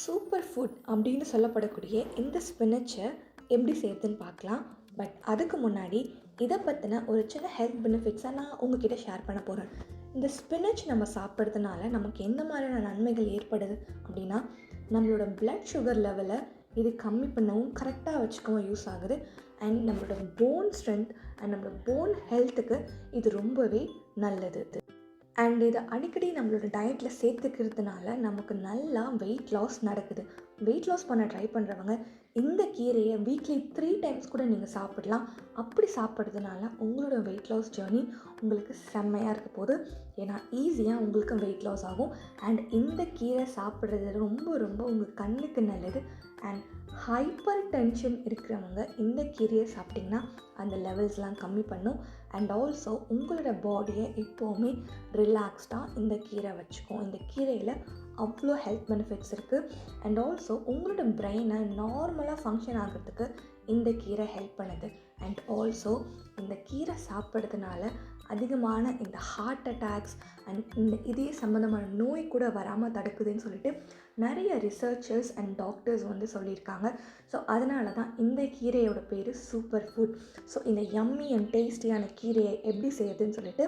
Super food அப்படின்னு சொல்லப்படக்கூடிய இந்த ஸ்பினச்சை எப்படி செய்யறதுன்னு பார்க்கலாம். பட் அதுக்கு முன்னாடி இதை பற்றின ஒரு சின்ன ஹெல்த் பெனிஃபிட்ஸை நான் உங்ககிட்ட ஷேர் பண்ண போகிறேன் இந்த ஸ்பினச் நம்ம சாப்பிட்றதுனால நமக்கு எந்த மாதிரியான நன்மைகள் ஏற்படுது அப்படின்னா நம்மளோட பிளட் சுகர் லெவலை இது கம்மி பண்ணவும் கரெக்டாக வச்சுக்கவும் யூஸ் ஆகுது. அண்ட் நம்மளோட போன் ஸ்ட்ரென்த் அண்ட் நம்மளோட போன் ஹெல்த்துக்கு இது ரொம்பவே நல்லது அண்ட் இதை அடிக்கடி நம்மளோட டயட்டில் சேர்த்துக்கிறதுனால நமக்கு நல்லா வெயிட் லாஸ் நடக்குது. வெயிட் லாஸ் பண்ண ட்ரை பண்ணுறவங்க இந்த கீரையை வீக்லி த்ரீ டைம்ஸ் கூட நீங்கள் சாப்பிடலாம். அப்படி சாப்பிட்றதுனால உங்களோட வெயிட் லாஸ் ஜேர்னி உங்களுக்கு செம்மையாக இருக்க போகுது. ஏன்னா ஈஸியாக உங்களுக்கு வெயிட் லாஸ் ஆகும். அண்ட் இந்த கீரை சாப்பிட்றது ரொம்ப ரொம்ப உங்கள் கண்ணுக்கு நல்லது. அண்ட் ஹைப்பர் டென்ஷன் இருக்கிறவங்க இந்த கீரையை சாப்பிட்டிங்கன்னா அந்த லெவல்ஸ்லாம் கம்மி பண்ணும். அண்ட் ஆல்சோ உங்களோட பாடியை எப்போவுமே ரிலாக்ஸ்டாக இந்த கீரை வச்சுக்கும். இந்த கீரையில் அவ்வளோ ஹெல்த் பெனிஃபிட்ஸ் இருக்குது அண்ட் ஆல்சோ உங்களோட பிரெயினை நார்மலாக ஃபங்க்ஷன் ஆகிறதுக்கு இந்த கீரை ஹெல்ப் பண்ணுது. அண்ட் ஆல்சோ இந்த கீரை சாப்பிட்றதுனால அதிகமான இந்த ஹார்ட் அட்டாக்ஸ் அண்ட் இந்த இதே சம்மந்தமான நோய் கூட வராமல் தடுக்குதுன்னு சொல்லிட்டு நிறைய ரிசர்ச்சர்ஸ் அண்ட் டாக்டர்ஸ் வந்து சொல்லியிருக்காங்க. ஸோ அதனால தான் இந்த கீரையோட பேர் சூப்பர் ஃபுட் ஸோ இந்த யம்மி அண்ட் டேஸ்டியான கீரையை எப்படி செய்யுதுன்னு சொல்லிட்டு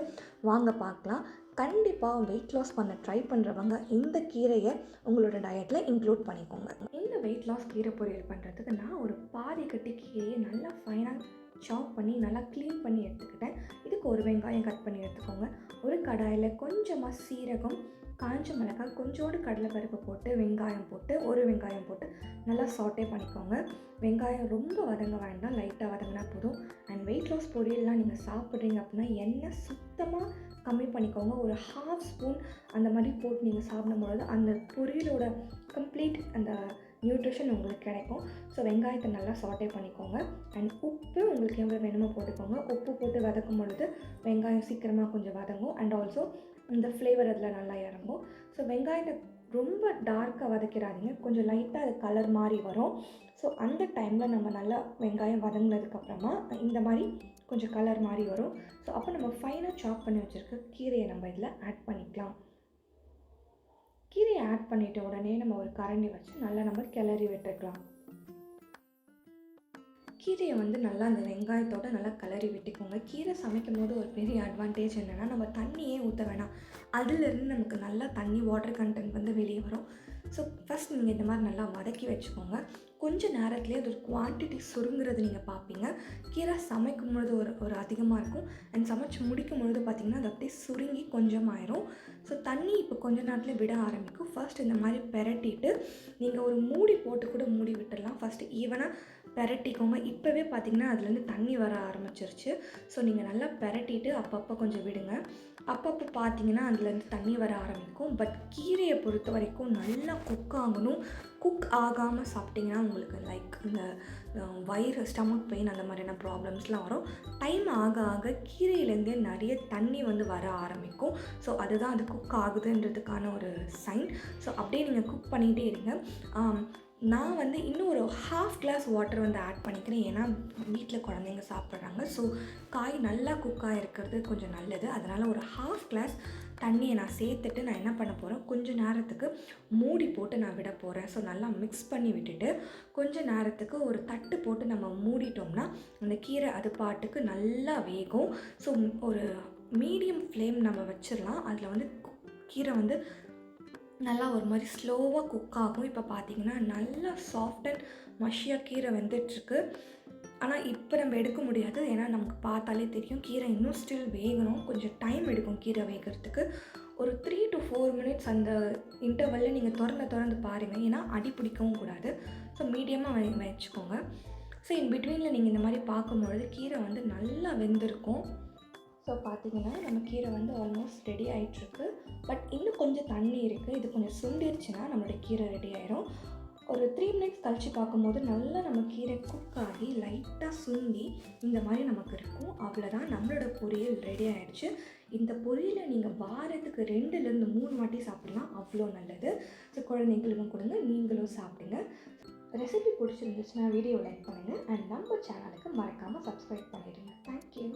வாங்க பார்க்கலாம். கண்டிப்பாக வெயிட் லாஸ் பண்ண ட்ரை பண்ணுறவங்க இந்த கீரையை உங்களோட டயட்டில் இன்க்ளூட் பண்ணிக்கோங்க. இந்த வெயிட் லாஸ் கீரை பொரியல் பண்ணுறதுக்கு நான் ஒரு பாதி கட்டி கீரையை நல்லா ஃபைனாக சாப் பண்ணி நல்லா க்ளீன் பண்ணி எடுத்துக்கிட்டேன். இதுக்கு ஒரு வெங்காயம் கட் பண்ணி எடுத்துக்கோங்க. ஒரு கடாயில் கொஞ்சமாக சீரகம் காஞ்ச மிளகாய் கொஞ்சோண்டு கடலைப்பருப்பு போட்டு வெங்காயம் போட்டு ஒரு வெங்காயம் போட்டு நல்லா சாட்டே பண்ணிக்கோங்க. வெங்காயம் ரொம்ப வதங்க வேண்டாம் லைட்டாக வதங்கினா போதும். அண்ட் வெயிட் லாஸ் பொரியல்லாம் நீங்கள் சாப்பிட்றீங்க அப்படின்னா எண்ணெய் சுத்தமாக கம்மி பண்ணிக்கோங்க. ஒரு ஹாஃப் ஸ்பூன் அந்த மாதிரி போட்டு நீங்கள் சாப்பிடும்பொழுது அந்த பொரியலோட கம்ப்ளீட் அந்த நியூட்ரிஷன் உங்களுக்கு கிடைக்கும். ஸோ வெங்காயத்தை நல்லா சாட்டே பண்ணிக்கோங்க. அண்ட் உப்பு உங்களுக்கு எவ்வளோ வேணுமோ போட்டுக்கோங்க. உப்பு போட்டு வதக்கும் பொழுது வெங்காயம் சீக்கிரமாக கொஞ்சம் வதங்கும். அண்ட் ஆல்சோ இந்த ஃப்ளேவர் அதில் நல்லா இறங்கும். ஸோ வெங்காயத்தை ரொம்ப டார்க்காக வதக்கிறாதீங்க. கொஞ்சம் லைட்டாக அது கலர் மாதிரி வரும். ஸோ அந்த டைமில் நம்ம நல்லா வெங்காயம் வதங்கினதுக்கப்புறமா இந்த மாதிரி கொஞ்சம் கலர் மாதிரி வரும். ஸோ அப்போ நம்ம ஃபைனாக சாப் பண்ணி வச்சுருக்க கீரையை நம்ம இதில் ஆட் பண்ணிக்கலாம். கீரையை ஆட் பண்ணிட்ட உடனே நம்ம ஒரு கரண்டி வச்சு நல்லா நம்ம கிளறி விட்டுக்கலாம். கீரையை வந்து நல்லா அந்த வெங்காயத்தோட நல்லா கிளறி விட்டுக்கோங்க. கீரை சமைக்கும் போது ஒரு பெரிய அட்வான்டேஜ் என்னென்னா நம்ம தண்ணியே ஊற்ற வேணாம். அதுலேருந்து நமக்கு நல்லா தண்ணி வாட்டர் கண்டென்ட் வந்து வெளியே வரும். ஸோ ஃபஸ்ட் நீங்கள் இந்த மாதிரி நல்லா வதக்கி வச்சுக்கோங்க. கொஞ்சம் நேரத்துலேயே அது ஒரு குவான்டிட்டி சுருங்கிறது நீங்கள் பார்ப்பீங்க. கீரை சமைக்கும் பொழுது ஒரு ஒரு அதிகமாக இருக்கும். அண்ட் சமைச்சு முடிக்கும் பொழுது பார்த்திங்கன்னா அது அப்படியே சுருங்கி கொஞ்சம் ஆயிரும் ஸோ தண்ணி இப்போ கொஞ்ச நேரத்தில் விட ஆரம்பிக்கும். ஃபர்ஸ்ட் இந்த மாதிரி பெரட்டிட்டு நீங்கள் ஒரு மூடி போட்டு கூட மூடி விட்டுடலாம். ஃபஸ்ட்டு ஈவனாக பெரட்டிக்கோங்க. இப்போவே பார்த்தீங்கன்னா அதுலேருந்து தண்ணி வர ஆரம்பிச்சிருச்சு. ஸோ நீங்கள் நல்லா பெரட்டிட்டு அப்பப்போ கொஞ்சம் விடுங்க. அப்பப்போ பார்த்தீங்கன்னா அதுலேருந்து தண்ணி வர ஆரம்பிக்கும். பட் கீரையை பொறுத்த வரைக்கும் நல்லா குக் ஆகணும். குக் ஆகாமல் சாப்பிட்டிங்கன்னா உங்களுக்கு லைக் இந்த வயிறு ஸ்டமக் பெயின் அந்த மாதிரியான ப்ராப்ளம்ஸ்லாம் வரும். டைம் ஆக ஆக கீரையிலேருந்தே நிறைய தண்ணி வந்து வர ஆரம்பிக்கும். ஸோ அதுதான் அது குக் ஆகுதுன்றதுக்கான ஒரு சைன் ஸோ அப்படியே நீங்கள் குக் பண்ணிகிட்டே இருங்க. நான் வந்து இன்னும் ஒரு ஹாஃப் கிளாஸ் வாட்டர் வந்து ஆட் பண்ணிக்கிறேன். ஏன்னா வீட்டில் குழந்தைங்க சாப்பிட்றாங்க. ஸோ காய் நல்லா குக்காக இருக்கிறது கொஞ்சம் நல்லது. அதனால் ஒரு ஹாஃப் கிளாஸ் தண்ணியை நான் சேர்த்துட்டு நான் என்ன பண்ண போகிறேன் கொஞ்சம் நேரத்துக்கு மூடி போட்டு நான் விட போகிறேன் ஸோ நல்லா மிக்ஸ் பண்ணி விட்டுட்டு கொஞ்சம் நேரத்துக்கு ஒரு தட்டு போட்டு நம்ம மூடிட்டோம்னா அந்த கீரை அது பாட்டுக்கு நல்லா வேகும். ஸோ ஒரு மீடியம் ஃப்ளேம் நம்ம வச்சிடலாம். அதில் வந்து கீரை வந்து நல்லா ஒரு மாதிரி ஸ்லோவாக குக் ஆகும். இப்போ பார்த்தீங்கன்னா நல்லா சாஃப்ட் அண்ட் மஷியாக கீரை வந்துட்டுருக்கு. ஆனால் இப்போ நம்ம எடுக்க முடியாது. ஏன்னா நமக்கு பார்த்தாலே தெரியும். கீரை இன்னும் ஸ்டில் வேகணும். கொஞ்சம் டைம் எடுக்கும் கீரை வேகிறதுக்கு. ஒரு த்ரீ டு ஃபோர் மினிட்ஸ் அந்த இன்டர்வலில் நீங்கள் திறந்து திறந்து பாருங்கள் ஏன்னா அடி பிடிக்கவும் கூடாது. ஸோ மீடியமாக வச்சுக்கோங்க. ஸோ இன் பிட்வீனில் நீங்கள் இந்த மாதிரி பார்க்கும்பொழுது கீரை வந்து நல்லா வெந்திருக்கும். ஸோ பார்த்தீங்கன்னா நம்ம கீரை வந்து ஆல்மோஸ்ட் ரெடி ஆகிட்டுருக்கு பட் இன்னும் கொஞ்சம் தண்ணி இருக்குது இது கொஞ்சம் சுண்டிருச்சுன்னா நம்மளோட கீரை ரெடி ஆயிரும். ஒரு த்ரீ மினிட்ஸ் கழித்து பார்க்கும்போது நல்லா நம்ம கீரை குக் ஆகி லைட்டாக சுண்டி இந்த மாதிரி நமக்கு இருக்கும். அவ்வளோதான் நம்மளோட பொரியல் ரெடி ஆகிடுச்சு இந்த பொரியலை நீங்கள் வாரத்துக்கு ரெண்டுலேருந்து மூணு வாட்டி சாப்பிடலாம். அவ்வளோ நல்லது. ஸோ குழந்தைங்களுக்கும் கொடுங்க. நீங்களும் சாப்பிடுங்க. ரெசிபி பிடிச்சிருந்துச்சுன்னா வீடியோ லைக் பண்ணுங்கள் அண்ட் நம்ம சேனலுக்கு மறக்காமல் சப்ஸ்கிரைப் பண்ணிடுங்க. தேங்க்யூ